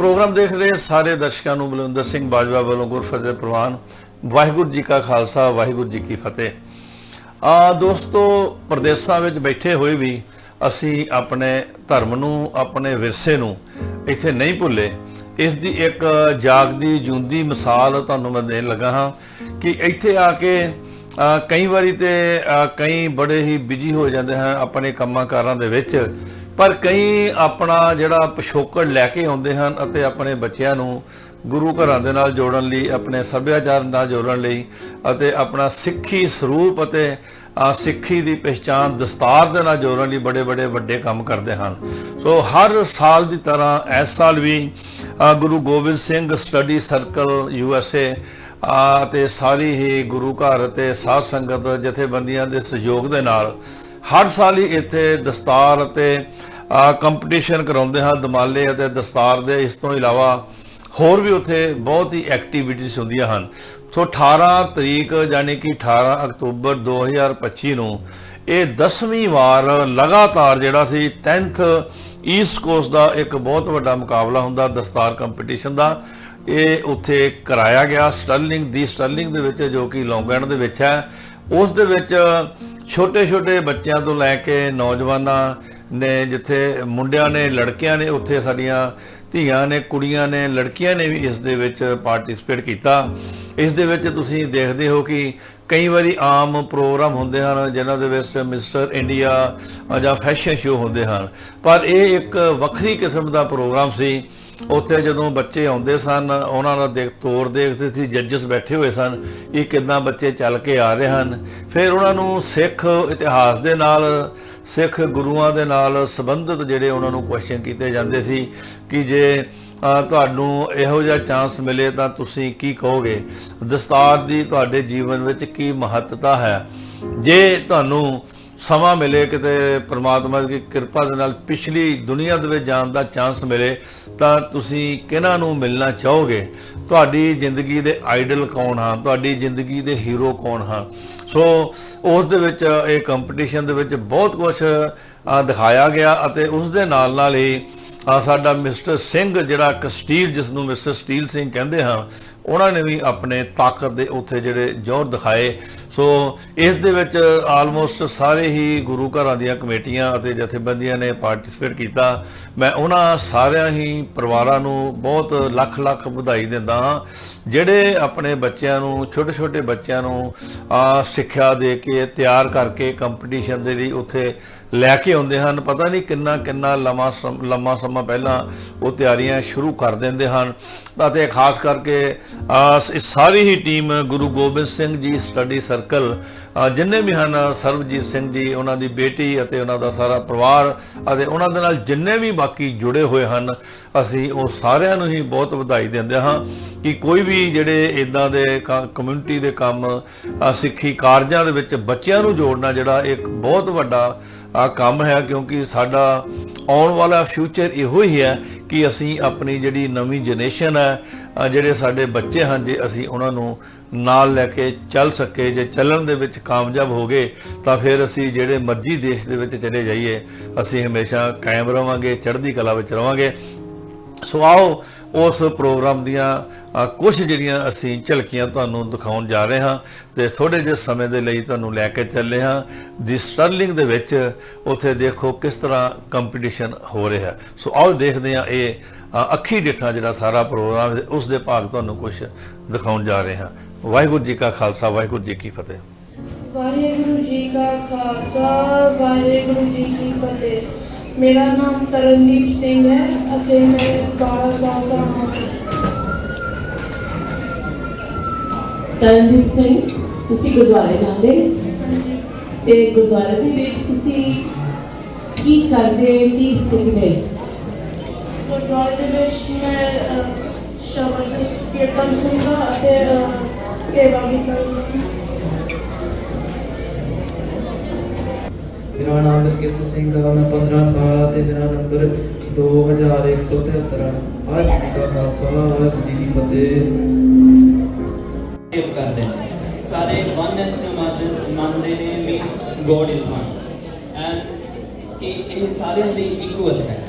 Programme ਦੇਖ ਰਹੇ ਸਾਰੇ ਦਰਸ਼ਕਾਂ ਨੂੰ, ਬਲਵਿੰਦਰ ਸਿੰਘ ਬਾਜਵਾ ਵੱਲੋਂ ਗੁਰਫਤਿਹ ਪ੍ਰਵਾਨ, ਵਾਹਿਗੁਰੂ ਜੀ ਕਾ ਖਾਲਸਾ, ਵਾਹਿਗੁਰੂ ਜੀ ਕੀ ਫਤਿਹ। ਆ ਦੋਸਤੋ, ਪ੍ਰਦੇਸ਼ਾਂ ਵਿੱਚ ਬੈਠੇ ਹੋਏ ਵੀ ਅਸੀਂ ਆਪਣੇ ਧਰਮ ਨੂੰ, ਆਪਣੇ ਵਿਰਸੇ ਨੂੰ ਇੱਥੇ ਨਹੀਂ ਭੁੱਲੇ। ਇਸ ਦੀ ਇੱਕ ਜਾਗਦੀ, ਜੂੰਦੀ ਮਿਸਾਲ ਤੁਹਾਨੂੰ ਮੈਂ ਦੇਣ ਲੱਗਾ ਹਾਂ ਕਿ ਇੱਥੇ ਆ ਕੇ ਕਈ ਵਾਰੀ ਤੇ ਕਈ ਬੜੇ ਹੀ ਬਿਜ਼ੀ ਹੋ ਜਾਂਦੇ ਹਨ ਆਪਣੇ ਕੰਮਾਂ ਕਾਰਾਂ ਦੇ ਵਿੱਚ। ਪਰ ਕਈ ਆਪਣਾ ਜਿਹੜਾ ਪਿਛੋਕੜ ਲੈ ਕੇ ਆਉਂਦੇ ਹਨ ਅਤੇ ਆਪਣੇ ਬੱਚਿਆਂ ਨੂੰ ਗੁਰੂ ਘਰਾਂ ਦੇ ਨਾਲ ਜੋੜਨ ਲਈ ਆਪਣੇ ਸੱਭਿਆਚਾਰ ਨਾਲ ਜੋੜਨ ਲਈ ਅਤੇ ਆਪਣਾ ਸਿੱਖੀ ਸਰੂਪ ਅਤੇ ਅ, ਸਿੱਖੀ ਦੀ ਪਛਾਣ ਦਸਤਾਰ ਦੇ ਨਾਲ ਜੋੜਨ ਲਈ ਬੜੇ ਬੜੇ ਵੱਡੇ ਕੰਮ ਕਰਦੇ ਹਨ। ਸੋ ਹਰ ਸਾਲ ਦੀ ਤਰ੍ਹਾਂ ਇਸ ਸਾਲ ਵੀ Guru Gobind Singh study circle U S A ਅਤੇ ਸਾਰੀ ਹੀ ਗੁਰੂ ਘਰ ਅਤੇ ਸਾਧ ਸੰਗਤ ਜਥੇਬੰਦੀਆਂ ਦੇ ਸਹਿਯੋਗ ਦੇ ਨਾਲ ਹਰ ਸਾਲ ਹੀ ਇੱਥੇ ਦਸਤਾਰ ਅਤੇ ਕੰਪੀਟੀਸ਼ਨ ਕਰਾਉਂਦੇ ਹਾਂ ਦਮਾਲੇ ਅਤੇ ਦਸਤਾਰ ਦੇ। ਇਸ ਤੋਂ ਇਲਾਵਾ ਹੋਰ ਵੀ ਉੱਥੇ ਬਹੁਤ ਹੀ ਐਕਟੀਵਿਟੀਜ਼ ਹੁੰਦੀਆਂ ਹਨ। ਸੋ 18 ਤਰੀਕ ਯਾਨੀ ਕਿ 18 ਅਕਤੂਬਰ 2025 ਨੂੰ ਇਹ 10ਵੀਂ ਵਾਰ ਲਗਾਤਾਰ ਜਿਹੜਾ ਸੀ 10th ਈਸਟ ਕੋਸਟ ਦਾ ਇੱਕ ਬਹੁਤ ਵੱਡਾ ਮੁਕਾਬਲਾ ਹੁੰਦਾ ਦਸਤਾਰ ਕੰਪੀਟੀਸ਼ਨ ਦਾ। ਇਹ ਉੱਥੇ ਕਰਾਇਆ ਗਿਆ ਸਟਰਲਿੰਗ ਦੀ ਸਟਰਲਿੰਗ ਦੇ ਵਿੱਚ ਜੋ ਕਿ ਲੌਂਗੈਂਡ ਦੇ ਵਿੱਚ ਹੈ। ਉਸ ਦੇ ਵਿੱਚ ਛੋਟੇ ਛੋਟੇ ਬੱਚਿਆਂ ਤੋਂ ਲੈ ਕੇ ਨੌਜਵਾਨਾਂ ਨੇ ਜਿੱਥੇ ਮੁੰਡਿਆਂ ਨੇ, ਲੜਕਿਆਂ ਨੇ, ਉੱਥੇ ਸਾਡੀਆਂ ਧੀਆਂ ਨੇ, ਕੁੜੀਆਂ ਨੇ, ਲੜਕੀਆਂ ਨੇ ਵੀ ਇਸ ਦੇ ਵਿੱਚ ਪਾਰਟਿਸਿਪੇਟ ਕੀਤਾ। ਇਸ ਦੇ ਵਿੱਚ ਤੁਸੀਂ ਦੇਖਦੇ ਹੋ ਕਿ ਕਈ ਵਾਰੀ ਆਮ ਪ੍ਰੋਗਰਾਮ ਹੁੰਦੇ ਹਨ ਜਿਨ੍ਹਾਂ ਦੇ ਵਿੱਚ ਮਿਸਟਰ ਇੰਡੀਆ ਜਾਂ ਫੈਸ਼ਨ ਸ਼ੋਅ ਹੁੰਦੇ ਹਨ। ਪਰ ਇਹ ਇੱਕ ਵੱਖਰੀ ਕਿਸਮ ਦਾ ਪ੍ਰੋਗਰਾਮ ਸੀ। ਉੱਥੇ ਜਦੋਂ ਬੱਚੇ ਆਉਂਦੇ ਸਨ, ਉਹਨਾਂ ਦਾ ਦੇਖ, ਤੋਰ ਦੇਖਦੇ ਸੀ, ਜੱਜਸ ਬੈਠੇ ਹੋਏ ਸਨ ਇਹ ਕਿਦਾਂ ਬੱਚੇ ਚੱਲ ਕੇ ਆ ਰਹੇ ਹਨ। ਫਿਰ ਉਹਨਾਂ ਨੂੰ ਸਿੱਖ ਇਤਿਹਾਸ ਦੇ ਨਾਲ ਸਿੱਖ ਗੁਰੂਆਂ ਦੇ ਨਾਲ ਸੰਬੰਧਿਤ ਜਿਹੜੇ ਉਹਨਾਂ ਨੂੰ ਕੁਐਸਚਨ ਕੀਤੇ ਜਾਂਦੇ ਸੀ ਕਿ ਜੇ ਤੁਹਾਨੂੰ ਇਹੋ ਜਿਹਾ ਚਾਂਸ ਮਿਲੇ ਤਾਂ ਤੁਸੀਂ ਕੀ ਕਹੋਗੇ? ਦਸਤਾਰ ਦੀ ਤੁਹਾਡੇ ਜੀਵਨ ਵਿੱਚ ਕੀ ਮਹੱਤਤਾ ਹੈ? ਜੇ ਤੁਹਾਨੂੰ ਸਮਾਂ ਮਿਲੇ ਕਿਤੇ ਪ੍ਰਮਾਤਮਾ ਦੀ ਕਿਰਪਾ ਦੇ ਨਾਲ ਪਿਛਲੀ ਦੁਨੀਆ ਦੇ ਵਿੱਚ ਜਾਣ ਦਾ ਚਾਂਸ ਮਿਲੇ, ਤਾਂ ਤੁਸੀਂ ਕਿਹਨਾਂ ਨੂੰ ਮਿਲਣਾ ਚਾਹੋਗੇ? ਤੁਹਾਡੀ ਜ਼ਿੰਦਗੀ ਦੇ ਆਈਡਲ ਕੌਣ ਹਨ ਤੁਹਾਡੀ ਜ਼ਿੰਦਗੀ ਦੇ ਹੀਰੋ ਕੌਣ ਹਨ ਸੋ ਉਸ ਦੇ ਵਿੱਚ, ਇਹ ਕੰਪੀਟੀਸ਼ਨ ਦੇ ਵਿੱਚ ਬਹੁਤ ਕੁਝ ਦਿਖਾਇਆ ਗਿਆ ਅਤੇ ਉਸ ਦੇ ਨਾਲ ਨਾਲ ਹੀ ਸਾਡਾ ਮਿਸਟਰ ਸਿੰਘ ਜਿਹੜਾ ਕਸਟੀਲ ਜਿਸ ਨੂੰ ਮਿਸਟਰ ਸਟੀਲ ਸਿੰਘ ਕਹਿੰਦੇ ਹਾਂ ਉਹਨਾਂ ਨੇ ਵੀ ਆਪਣੇ ਤਾਕਤ ਦੇ ਉੱਥੇ ਜਿਹੜੇ ਜੋਰ ਦਿਖਾਏ। ਸੋ ਇਸ ਦੇ ਵਿੱਚ ਆਲਮੋਸਟ ਸਾਰੇ ਹੀ ਗੁਰੂ ਘਰਾਂ ਦੀਆਂ ਕਮੇਟੀਆਂ ਅਤੇ ਜਥੇਬੰਦੀਆਂ ਨੇ ਪਾਰਟਿਸਿਪੇਟ ਕੀਤਾ। ਮੈਂ ਉਹਨਾਂ ਸਾਰਿਆਂ ਹੀ ਪਰਿਵਾਰਾਂ ਨੂੰ ਬਹੁਤ ਲੱਖ ਲੱਖ ਵਧਾਈ ਦਿੰਦਾ ਹਾਂ, ਜਿਹੜੇ ਆਪਣੇ ਬੱਚਿਆਂ ਨੂੰ ਛੋਟੇ ਛੋਟੇ ਬੱਚਿਆਂ ਨੂੰ ਸਿੱਖਿਆ ਦੇ ਕੇ ਤਿਆਰ ਕਰਕੇ ਕੰਪੀਟੀਸ਼ਨ ਦੇ ਲਈ ਉੱਥੇ ਲੈ ਕੇ ਆਉਂਦੇ ਹਨ। ਪਤਾ ਨਹੀਂ ਕਿੰਨਾ ਕਿੰਨਾ ਲੰਮਾ ਸਮ- ਲੰਮਾ ਸਮਾਂ ਪਹਿਲਾਂ ਉਹ ਤਿਆਰੀਆਂ ਸ਼ੁਰੂ ਕਰ ਦਿੰਦੇ ਹਨ। ਅਤੇ ਖਾਸ ਕਰਕੇ ਇਸ ਸਾਰੀ ਹੀ team Guru Gobind Singh ji study circle ਜਿੰਨੇ ਵੀ ਹਨ, ਸਰਬਜੀਤ ਸਿੰਘ ਜੀ, ਉਹਨਾਂ ਦੀ ਬੇਟੀ ਅਤੇ ਉਹਨਾਂ ਦਾ ਸਾਰਾ ਪਰਿਵਾਰ ਅਤੇ ਉਹਨਾਂ ਦੇ ਨਾਲ ਜਿੰਨੇ ਵੀ ਬਾਕੀ ਜੁੜੇ ਹੋਏ ਹਨ, ਅਸੀਂ ਉਹ ਸਾਰਿਆਂ ਨੂੰ ਹੀ ਬਹੁਤ ਵਧਾਈ ਦਿੰਦੇ ਹਾਂ ਕਿ ਕੋਈ ਵੀ ਜਿਹੜੇ ਇਦਾਂ ਦੇ ਕਮਿਊਨਿਟੀ ਦੇ ਕੰਮ ਸਿੱਖੀ ਕਾਰਜਾਂ ਦੇ ਵਿੱਚ ਬੱਚਿਆਂ ਨੂੰ ਜੋੜਨਾ ਜਿਹੜਾ ਇੱਕ ਬਹੁਤ ਵੱਡਾ ਆ ਕੰਮ ਹੈ ਕਿਉਂਕਿ ਸਾਡਾ ਆਉਣ ਵਾਲਾ ਫਿਊਚਰ ਇਹੋ ਹੀ ਹੈ ਕਿ ਅਸੀਂ ਆਪਣੀ ਜਿਹੜੀ ਨਵੀਂ ਜਨਰੇਸ਼ਨ ਹੈ ਜਿਹੜੇ ਸਾਡੇ ਬੱਚੇ ਹਨ, ਜੇ ਅਸੀਂ ਉਹਨਾਂ ਨੂੰ ਨਾਲ ਲੈ ਕੇ ਚੱਲ ਸਕੇ, ਜੇ ਚੱਲਣ ਦੇ ਵਿੱਚ ਕਾਮਯਾਬ ਹੋ ਗਏ, ਤਾਂ ਫਿਰ ਅਸੀਂ ਜਿਹੜੇ ਮਰਜ਼ੀ ਦੇਸ਼ ਦੇ ਵਿੱਚ ਚਲੇ ਜਾਈਏ, ਅਸੀਂ ਹਮੇਸ਼ਾ ਕਾਇਮ ਰਵਾਂਗੇ, ਚੜ੍ਹਦੀ ਕਲਾ ਵਿੱਚ ਰਵਾਂਗੇ। ਸੋ ਆਓ ਉਸ ਪ੍ਰੋਗਰਾਮ ਦੀਆਂ ਕੁਝ ਜਿਹੜੀਆਂ ਅਸੀਂ ਝਲਕੀਆਂ ਤੁਹਾਨੂੰ ਦਿਖਾਉਣ ਜਾ ਰਹੇ ਹਾਂ ਤੇ ਥੋੜੇ ਜਿਹੇ ਸਮੇਂ ਦੇ ਲਈ ਤੁਹਾਨੂੰ ਲੈ ਕੇ ਚੱਲੇ ਹਾਂ। ਦੀ ਸਟਰਲਿੰਗ ਦੇ ਵਿੱਚ ਉੱਥੇ ਦੇਖੋ ਕਿਸ ਤਰ੍ਹਾਂ ਕੰਪੀਟੀਸ਼ਨ ਹੋ ਰਿਹਾ ਸੋ ਆਓ ਦੇਖਦੇ ਹਾਂ ਇਹ ਅੱਖੀ ਡਿੱਠਾ ਜਿਹੜਾ ਸਾਰਾ ਪ੍ਰੋਗਰਾਮ ਉਸ ਦੇ ਭਾਗ ਤੁਹਾਨੂੰ ਕੁਝ ਦਿਖਾਉਣ ਜਾ ਰਹੇ ਹਾਂ। ਵਾਹਿਗੁਰੂ ਜੀ ਕਾ ਖਾਲਸਾ, ਵਾਹਿਗੁਰੂ ਜੀ ਕੀ ਫਤਿਹ। ਵਾਹਿਗੁਰੂ ਜੀ ਕਾ ਖਾਲਸਾ, ਵਾਹਿਗੁਰੂ ਜੀ ਕੀ ਫਤਿਹ। ਮੇਰਾ ਨਾਮ ਤਰਨਦੀਪ ਸਿੰਘ ਹੈ ਅਤੇ ਮੈਂ 12 ਸਾਲ ਦਾ ਹਾਂ। ਤਰਨਦੀਪ ਸਿੰਘ ਤੁਸੀਂ ਗੁਰਦੁਆਰੇ ਜਾਂਦੇ? ਤੇ ਗੁਰਦੁਆਰੇ ਦੇ ਵਿੱਚ ਤੁਸੀਂ ਕੀ ਕਰਦੇ ਕੀ ਸਿੱਖਦੇ? ਗੁਰਦੁਆਰੇ ਦੇ ਵਿੱਚ ਮੈਂ ਸ਼ਬਦ ਕੀਰਤਨ ਸੁਣਦਾ ਅਤੇ ਸੇਵਾ ਵੀ ਕਰਦਾ ਮੇਰਾ ਨਾਮ ਗੁਰਕਿਰਤ ਸਿੰਘ ਆ, ਮੈਂ 15 ਸਾਲ ਤੇ ਮੇਰਾ ਨੰਬਰ 2173 ਆ। ਅੱਜ ਜੀ ਕਾ ਖਾਲਸਾ, ਵਾਹਿਗੁਰੂ ਜੀ ਕੀ ਫਤਿਹ। ਸੇਵ ਕਰਦੇ ਨੇ। ਸਾਰੇ ਵਨਨੈਸ ਨੂੰ ਮੰਨਦੇ ਨੇ means God is one and ਇਹ ਇਹ ਸਾਰਿਆਂ ਲਈ ਇਕੁਅਲ ਹੈ।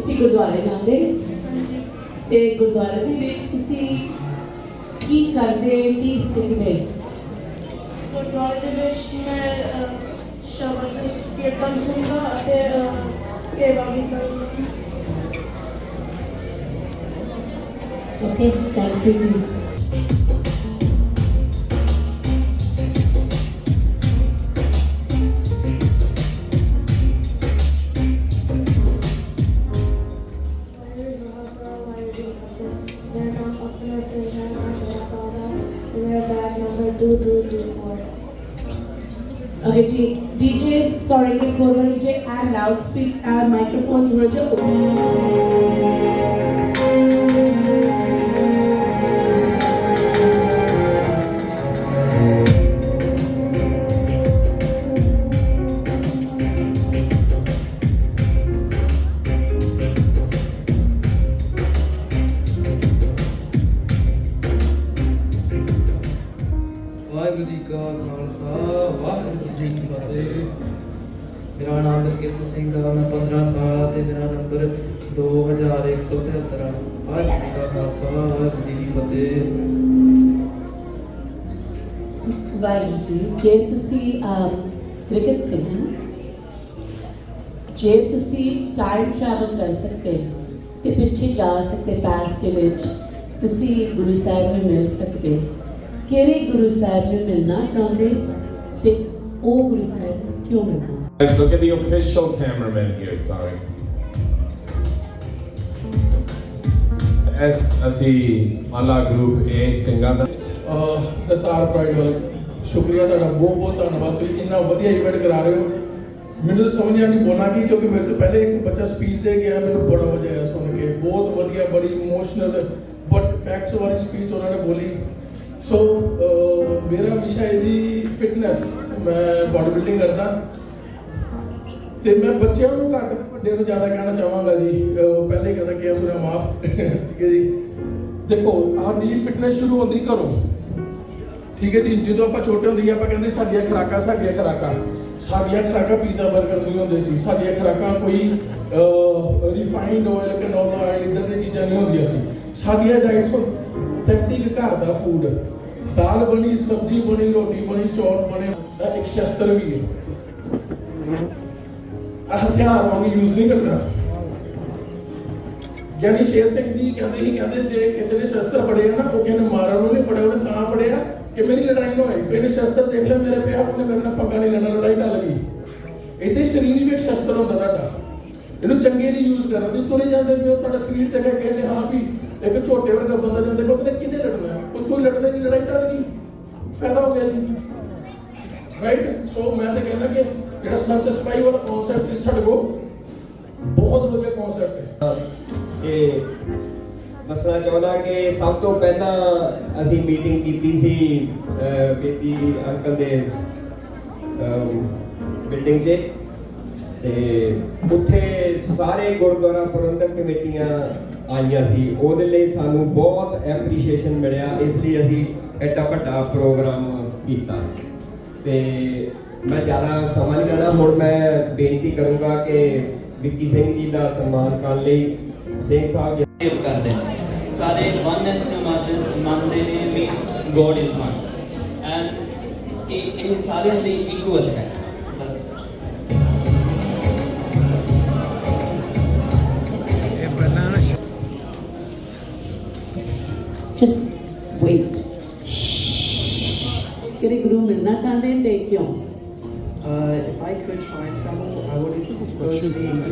ਤੁਸੀਂ ਗੁਰਦੁਆਰੇ ਜਾਂਦੇ? ਤੇ ਗੁਰਦੁਆਰੇ ਦੇ ਵਿੱਚ ਤੁਸੀਂ ਕੀ ਕਰਦੇ ਕੀ ਸਿੱਖਦੇ? ਗੁਰਦੁਆਰੇ ਦੇ ਵਿੱਚ ਮੈਂ ਸ਼ਬਦ ਕੀਰਤਨ ਸੁਣਦਾ ਅਤੇ ਸੇਵਾ ਵੀ ਕਰਦਾ। Okay thank you ji. Okay, G DJ, sorry, DJ and loudspeaker, uh, microphone, Roger. Gurkirat Singh ਮੈਂ 15 ਸਾਲ ਤੇ ਮੇਰਾ ਨੰਬਰ 2173 ਆ। ਵਾਹਿਗੁਰੂ ਜੀ ਕਾ ਖਾਲਸਾ, ਵਾਹਿਗੁਰੂ ਜੀ ਕੀ ਫਤਿਹ। ਵਾਹਿਗੁਰੂ ਜੀ, ਜੇ ਤੁਸੀਂ ਕ੍ਰਿਕਟ ਸਿੰਘ ਜੇ ਤੁਸੀਂ ਟਾਈਮ ਟਰੈਵਲ ਕਰ ਸਕਦੇ ਤੇ ਪਿੱਛੇ ਜਾ ਸਕਦੇ ਪਾਸਟ ਦੇ ਵਿੱਚ, ਤੁਸੀਂ ਗੁਰੂ ਸਾਹਿਬ ਨੂੰ ਮਿਲ ਸਕਦੇ ਕਿਹੜੇ ਗੁਰੂ ਸਾਹਿਬ ਨੂੰ ਮਿਲਣਾ ਚਾਹੁੰਦੇ ਤੇ ਉਹ ਗੁਰੂ ਸਾਹਿਬ ਕਿਉਂ ਮਿਲਣਾ? Guys, look at the official cameraman here, sorry. ਐਸ ਅਸੀਂ ਮਾਲਾ ਗਰੁੱਪ ਏ ਸਿੰਘਾਂ ਦਾ ਅਹ ਦਸਤਾਰ ਪ੍ਰਾਈਡ ਵਾਲੇ ਸ਼ੁਕਰੀਆ ਤੁਹਾਡਾ ਬਹੁਤ ਬਹੁਤ ਧੰਨਵਾਦ। ਤੁਸੀਂ ਇੰਨਾ ਵਧੀਆ ਇਵੈਂਟ ਕਰਾ ਰਹੇ ਹੋ। ਮੈਨੂੰ ਤਾਂ ਸਮਝ ਨਹੀਂ ਆਉਂਦੀ ਬੋਲਾਂ ਕੀ ਕਿਉਂਕਿ ਮੇਰੇ ਤੋਂ ਪਹਿਲੇ ਇੱਕ ਬੱਚਾ ਸਪੀਚ ਦੇ ਗਿਆ ਮੈਨੂੰ ਬੜਾ ਮਜ਼ਾ ਆਇਆ ਸੁਣ ਕੇ। ਬਹੁਤ ਵਧੀਆ ਬੜੀ ਇਮੋਸ਼ਨਲ ਬਟ ਫੈਕਟਸ ਵਾਲੀ ਸਪੀਚ ਉਹਨਾਂ ਨੇ ਬੋਲੀ। ਸੋ ਅਹ ਮੇਰਾ ਵਿਸ਼ਾ ਹੈ ਜੀ ਫਿਟਨੈਸ ਮੈਂ ਬਾਡੀ ਬਿਲਡਿੰਗ ਕਰਦਾ। ਤੇ ਮੈਂ ਬੱਚਿਆਂ ਨੂੰ ਘੱਟ ਵੱਡਿਆਂ ਨੂੰ ਜ਼ਿਆਦਾ ਕਹਿਣਾ ਚਾਹਾਂਗਾ ਜੀ। ਪਹਿਲੇ ਕਹਦਾ ਕਿ ਸੁਣਿਆ ਮਾਫ। ਠੀਕ ਹੈ ਜੀ। ਦੇਖੋ ਆਦੀ ਫਿਟਨੈਸ ਸ਼ੁਰੂ ਹੁੰਦੀ ਘਰੋਂ। ਠੀਕ ਹੈ ਜੀ, ਜਦੋਂ ਆਪਾਂ ਛੋਟੇ ਹੁੰਦੇ ਸੀ ਆਪਾਂ ਕਹਿੰਦੇ ਸਾਡੀਆਂ ਖੁਰਾਕਾਂ ਸਾਡੀਆਂ ਖੁਰਾਕਾਂ। ਸਾਡੀਆਂ ਖੁਰਾਕਾਂ ਪੀਜ਼ਾ 버ਗਰ ਨਹੀਂ ਹੁੰਦੇ ਸੀ। ਸਾਡੀਆਂ ਖੁਰਾਕਾਂ ਕੋਈ ਰਿਫਾਈਨਡ ਆਇਲ ਕੈਨੋਲਾ ਆਇਲ ਇਦਾਂ ਦੀਆਂ ਚੀਜ਼ਾਂ ਨਹੀਂ ਹੁੰਦੀਆਂ ਸੀ। ਸਾਡੀਆਂ ਡਾਈਟਸ ਅਥੈਂਟਿਕ ਘਰ ਦਾ ਫੂਡ ਦਾਲ ਬਣੀ, ਸਬਜ਼ੀ ਬਣੀ, ਰੋਟੀ ਬਣੀ, ਚੌਲ ਬਣੇ ਇੱਕ ਸ਼ਸਤਰ ਵੀ ਹੈ। ਹਥਿਆਰ ਵਾਂਗ ਯੂਜ਼ ਨਹੀਂ ਕਰਨਾ। ਗਿਆਨੀ ਸ਼ੇਰ ਸਿੰਘ ਜੀ ਕਹਿੰਦੇ ਸੀ ਕਹਿੰਦੇ, ਜੇ ਕਿਸੇ ਨੇ ਸ਼ਸਤਰ ਫੜਿਆ ਨਾ, ਉਹ ਕਹਿੰਦੇ ਮਾਰਨ ਨੂੰ ਨਹੀਂ ਫੜਿਆ, ਉਹਨੇ ਤਾਂ ਫੜਿਆ ਕਿ ਮੇਰੀ ਲੜਾਈ ਨਾ ਹੋਏ। ਕੋਈ ਨੇ ਸ਼ਸਤਰ ਦੇਖ ਲਿਆ, ਮੇਰੇ ਪਿਆ, ਉਹਨੇ ਮੇਰੇ ਨਾਲ ਪੰਗਾ ਨਹੀਂ ਲੈਣਾ, ਲੜਾਈ ਟਲ ਗਈ ਇੱਥੇ ਸਰੀਰ ਵੀ ਸ਼ਸਤਰ ਹੁੰਦਾ ਤੁਹਾਡਾ। ਇਹਨੂੰ ਚੰਗੇ ਲਈ ਯੂਜ਼ ਕਰੋ ਤੁਸੀਂ ਤੁਰੇ ਜਾਂਦੇ ਪਿਓ ਤੁਹਾਡਾ ਸਰੀਰ ਤੇ ਕਹਿੰਦੇ ਹਾਂ ਵੀ ਇੱਕ ਝੋਟੇ ਵਰਗਾ ਬੰਦਾ ਜਾਂਦੇ ਪਤਾ ਨਹੀਂ ਕਿੰਨੇ ਲੜਨਾ? ਕੋਈ ਕੋਈ ਲੜਨੇ ਦੀ ਲੜਾਈ ਤਾਂ ਲੱਗੀ। ਫਾਇਦਾ ਹੋ ਗਿਆ ਜੀ। ਰਾਈਟ ਸੋ ਮੈਂ ਤਾਂ ਕਹਿੰਦਾ ਕਿ ਜਿਹੜਾ ਸੱਚ ਸਪਾਈ ਵਾਲਾ ਕਨਸੈਪਟ ਸਾਡੇ ਕੋਲ ਬਹੁਤ ਵਧੀਆ ਕਨਸੈਪਟ ਹੈ। ਕਿ ਦੱਸਣਾ ਚਾਹੁੰਦਾ ਕਿ ਸਭ ਤੋਂ ਪਹਿਲਾਂ ਅਸੀਂ ਮੀਟਿੰਗ ਕੀਤੀ ਸੀ ਅਹ, ਅੰਕਲ ਦੇ ਬਿਲਡਿੰਗ 'ਚ। ਤੇ ਉੱਥੇ ਸਾਰੇ ਗੁਰਦੁਆਰਾ ਪ੍ਰਬੰਧਕ ਕਮੇਟੀਆਂ ਆਈਆਂ ਸੀ। ਉਹਦੇ ਲਈ ਸਾਨੂੰ ਬਹੁਤ ਐਪਰੀਸ਼ੀਏਸ਼ਨ ਮਿਲਿਆ। ਇਸ ਲਈ ਅਸੀਂ ਐਡਾ ਵੱਡਾ ਪ੍ਰੋਗਰਾਮ ਕੀਤਾ। ਤੇ ਮੈਂ ਜ਼ਿਆਦਾ ਸਮਾਂ ਨਹੀਂ ਲੈਣਾ ਹੁਣ ਮੈਂ ਬੇਨਤੀ ਕਰੂੰਗਾ ਕਿ ਵਿੱਕੀ ਸਿੰਘ ਜੀ ਦਾ ਸਨਮਾਨ ਕਰਨ ਲਈ ਸਿੰਘ ਸਾਹਿਬ ਜੀ ਸੇਵ ਕਰਦੇ ਨੇ ਸਾਰੇ ਵਨਨੈਸ ਨੂੰ ਮੰਨ- ਮੰਨਦੇ ਨੇ means God is one and ਇਹ ਇਹ ਸਾਰਿਆਂ ਲਈ ਇਕੁਅਲ ਹੈ ਬਸ ਜਸਟ ਵੇਟ ਕਿਹੜੇ ਗੁਰੂ ਮਿਲਣਾ ਚਾਹੁੰਦੇ ਤੇ ਕਿਉਂ Uh, Uh, if I could find trouble, I would go to the